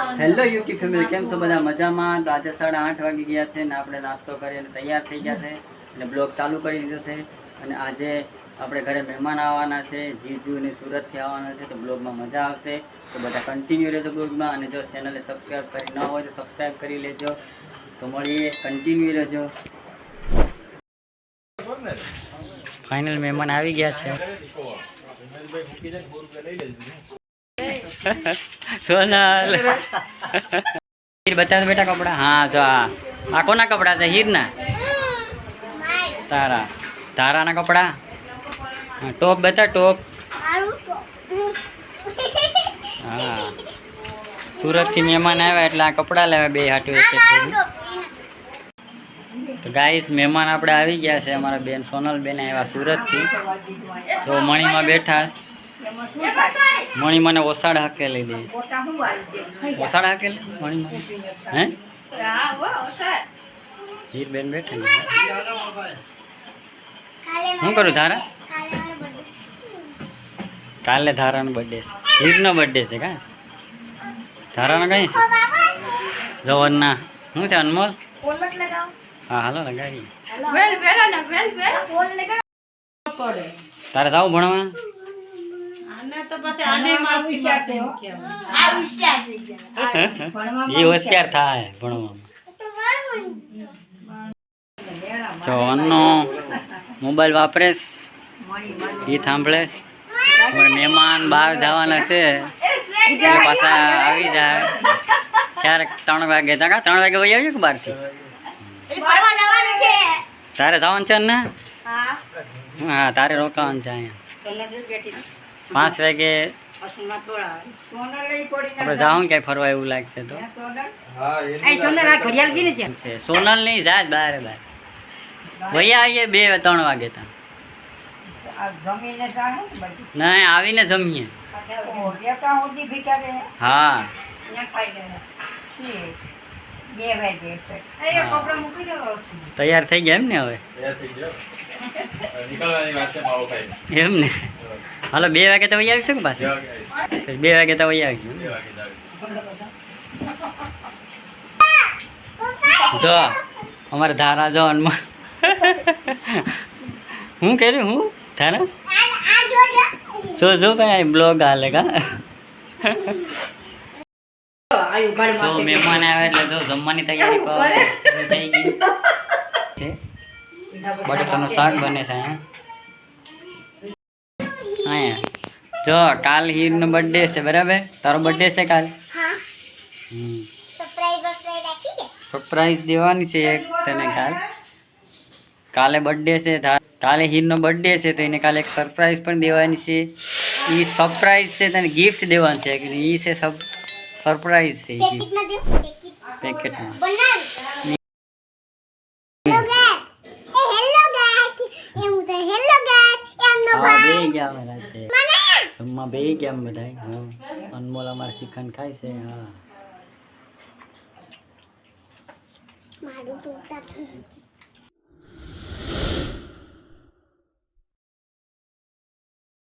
Hello Yuki family કેમ છો બધા? મજામાં? તો આજે સાડા આઠ વાગી ગયા છે ને આપણે નાસ્તો કરીને તૈયાર થઈ ગયા છે અને બ્લોગ ચાલુ કરી દીધો છે. અને આજે આપણે ઘરે મહેમાન આવવાના છે, જીજુ અને સુરતથી આવવાના છે, તો બ્લોગમાં મજા આવશે. તો બધા કન્ટિન્યુ રહેજો બ્લોગમાં અને જો ચેનલને સબસ્ક્રાઈબ કરી ન હોય તો સબસ્ક્રાઈબ કરી લેજો. તો મળીએ કન્ટિન્યુ રહેજો. ફાઇનલ મહેમાન આવી ગયા છે. સોનલ. હીર બતાવ બેટા કપડા. હા, જો આ. કોના કપડા છે? હીરના? તારા. તારાના કપડા? ટોપ બતા, ટોપ. હા. સુરતથી મહેમાન આવ્યા એટલે આ કપડાં લેવા બે હાટું એક તો ગાઈસ, મહેમાન આપણે આવી ગયા છે. અમારા બેન સોનલ બેન આવ્યા સુરતથી. તો મણીમાં બેઠા. મણી મને ઓસાડ હકેલી દઈશ. ઓસાડ હકેલી? મણી મને? હે? હીર બેન બેઠા શું કરું ધારા? કાલે ધારાનો બર્થડે છે. હીરનો બર્થડે છે કા? ધારાનો કઈ છે? જવનના. શું છે અનમોલ? હા હાલો લગાવી તારે જાવ ભણવા? એ હોશિયાર થાય ભણવામાં. જો અન્નો મોબાઈલ વાપરેશ એ સાંભળેશ મહેમાન બહાર જવાના છે. પાછા આવી જાય. ચાર ત્રણ વાગે તા ત્રણ વાગે વહી આવ્યો કે બહારથી? તારે જવાનું છે ને? હા. તારે રોકાવાનું છે અહીંયા. પાંચ વાગે આપણે જાઉં ક્યાંય ફરવા એવું લાગશે તો. સોનલ? નહીં જાય બારે બાર. ભૈયા આવીએ બે ત્રણ વાગે તા. નહીં આવીને જમીએ. હા. તૈયાર થઈ ગયા એમ ને હવે? એમ ને. હાલો બે વાગે તો વહી આવીશું કે પાછું? બે વાગે તો વહી આવીશું. જો અમારે ધારા જો હનુમાન હું કર્યું હું? ધારા? જો જો ભાઈ બ્લોગ હાલે કા? જો મહેમાન આવે એટલે જો જમવાની તૈયારી કરો. થઈ ગઈ. છે? બટાકાનું શાક બને છે અહીંયા જો કાલ હીરનો બર્થડે છે બરાબર? તારો બર્થડે છે કાલ? હમ. સરપ્રાઈઝ દેવાની છે એક તને કાલ. કાલે બર્થડે છે કાલે હીરનો બર્થડે છે તો એને કાલે એક સરપ્રાઈઝ પણ દેવાની છે. એ સરપ્રાઈઝ છે તને ગિફ્ટ દેવાની છે એ છે સરપ્રાઈઝ છે પેકેટમાં હા બે ગયા અમે રાતે જમવા બે કેમ બધાય. બધા હા. અનમોલ અમારે શ્રીખંડ ખાય છે હા.